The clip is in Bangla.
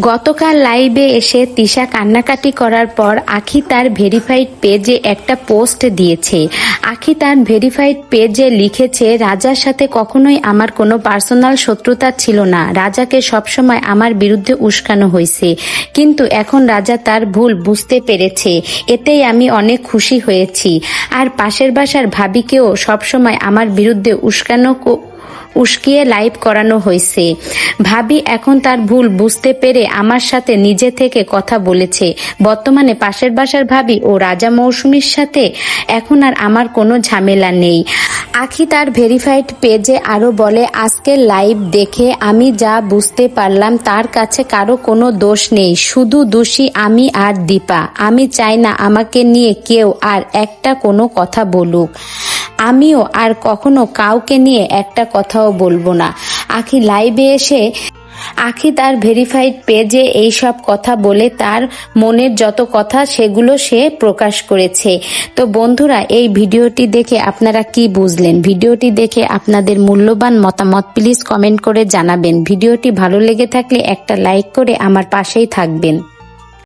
গতকাল লাইভে এসে তিশা কান্নাকাটি করার পর আখি তার ভেরিফাইড পেজে একটা পোস্ট দিয়েছে। আখি তার ভেরিফাইড পেজে লিখেছে, রাজার সাথে কখনোই আমার কোনো পার্সোনাল শত্রুতা ছিল না। রাজাকে সবসময় আমার বিরুদ্ধে উস্কানো হয়েছে। কিন্তু এখন রাজা তার ভুল বুঝতে পেরেছে। এতেই আমি অনেক খুশি হয়েছি। আর পাশের বাসার ভাবিকেও সবসময় আমার বিরুদ্ধে উস্কানো উস্কিয়ে লাইভ করানো হয়েছে ভাবি এখন তার ভুল বুঝতে পেরে আমার সাথে নিজে থেকে কথা বলেছে। বর্তমানে পাশের বাসার ভাবি ও রাজা মৌসুমীর সাথে এখন আর আমার কোনো ঝামেলা নেই। আখি তার ভেরিফাইড পেজে আরও বলে আজকের লাইভ দেখে আমি যা বুঝতে পারলাম তার কাছে কারও কোনো দোষ নেই। শুধু দোষী আমি আর দীপা। আমি চাই না আমাকে নিয়ে কেউ আর একটা কোনো কথা বলুক। আমিও আর কখনো কাউকে নিয়ে একটা কথাও বলব না। আখি লাইভে এসে আখি তার ভেরিফাইড পেজে এই সব কথা বলে তার মনের যত কথা সেগুলো সে প্রকাশ করেছে। তো বন্ধুরা, এই ভিডিওটি দেখে আপনারা কি বুঝলেন? ভিডিওটি দেখে আপনাদের মূল্যবান মতামত প্লিজ কমেন্ট করে জানাবেন। ভিডিওটি ভালো লেগে থাকলে একটা লাইক করে আমার পাশেই থাকবেন।